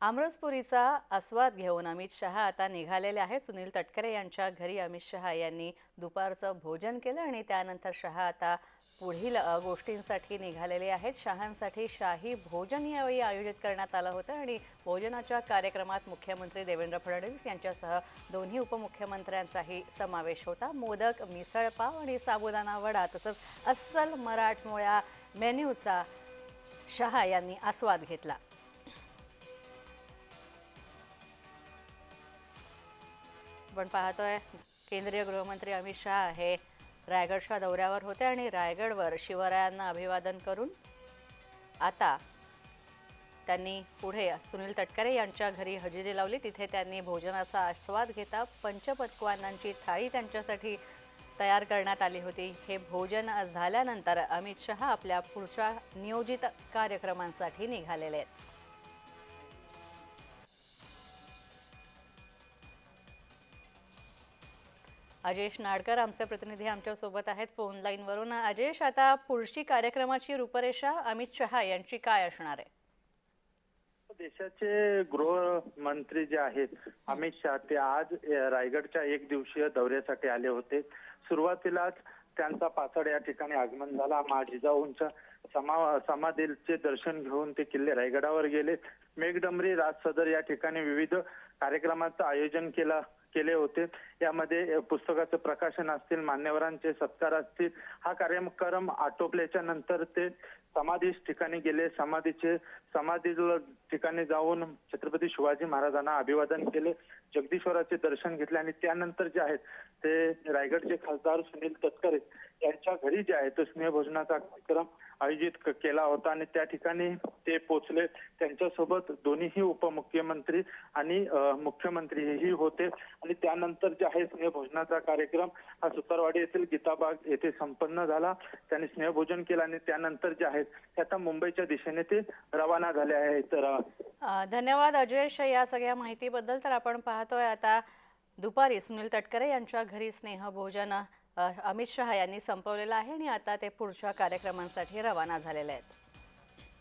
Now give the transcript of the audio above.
आमरसपुरीचा आस्वाद घेऊन अमित शहा आता निघालेले आहेत. सुनील तटकरे यांच्या घरी अमित शहा यांनी दुपारचं भोजन केलं आणि त्यानंतर शहा आता पुढील गोष्टींसाठी निघालेले आहेत. शहांसाठी शाही भोजन यावेळी आयोजित करण्यात आलं होतं आणि भोजनाच्या कार्यक्रमात मुख्यमंत्री देवेंद्र फडणवीस यांच्यासह दोन्ही उपमुख्यमंत्र्यांचाही समावेश होता. मोदक मिसळपाव आणि साबुदाणा वडा तसंच अस्सल मराठमोळ्या मेन्यूचा शहा यांनी आस्वाद घेतला. आपण पाहतोय केंद्रीय गृहमंत्री अमित शहा हे रायगडच्या दौऱ्यावर होते आणि रायगडवर शिवरायांना अभिवादन करून आता त्यांनी पुढे सुनील तटकरे यांच्या घरी हजेरी लावली. तिथे त्यांनी भोजनाचा आस्वाद घेता पंचपक्वानांची थाळी त्यांच्यासाठी तयार करण्यात आली होती. हे भोजन झाल्यानंतर अमित शहा आपल्या पुढच्या नियोजित कार्यक्रमांसाठी निघालेले आहेत. अजेश नाडकर आमचे प्रतिनिधी आमच्यासोबत आहेत फोन लाईनवरून अजेश आता पुढची कार्यक्रमाची रूपरेषा अमित शहा यांची काय असणार आहे? देशाचे गृहमंत्री जे आहेत अमित शहा ते आज रायगडच्या एक दिवसीय दौऱ्यासाठी आले होते. सुरुवातीलाच त्यांचा पाचड या ठिकाणी आगमन झाला. मा जिजाऊंच्या समा समाधीचे दर्शन घेऊन ते किल्ले रायगडावर गेले. मेघडंबरी राज सदर या ठिकाणी विविध कार्यक्रमाचं आयोजन केलं. केले होते. यामध्ये पुस्तकाचं प्रकाशन असतील मान्यवरांचे सत्कार असतील हा कार्यक्रम आटोपल्याच्या नंतर ते समाधी ठिकाणी गेले. समाधीचे समाधी ठिकाणी जाऊन छत्रपती शिवाजी महाराजांना अभिवादन केले. जगदीश्वराचे दर्शन घेतले आणि त्यानंतर जे आहेत ते रायगडचे खासदार सुनील तटकरे यांच्या घरी जे आहे तो स्नेहभोजनाचा कार्यक्रम आयोजित केला होता आणि त्या ठिकाणी ते पोचले त्यांच्यासोबत दोन्हीही उपमुख्यमंत्री आणि मुख्यमंत्रीही मुख्यमंत्री हेही होते. आणि त्यानंतर जे आहे स्नेहभोजनाचा कार्यक्रम हा सुतारवाडी येथील गीताबाग येथे संपन्न झाला. त्यांनी स्नेहभोजन केलं आणि त्यानंतर जे आहेत ते आता मुंबईच्या दिशेने ते रवाना झाले आहेत. तर धन्यवाद अजयश या सगळ्या माहितीबद्दल. तर आपण पाहतोय आता दुपारी सुनील तटकरे यांच्या घरी स्नेहभोजन अमित शहा यांनी संपवलेलं आहे आणि आता ते पुढच्या कार्यक्रमांसाठी रवाना झालेले आहेत.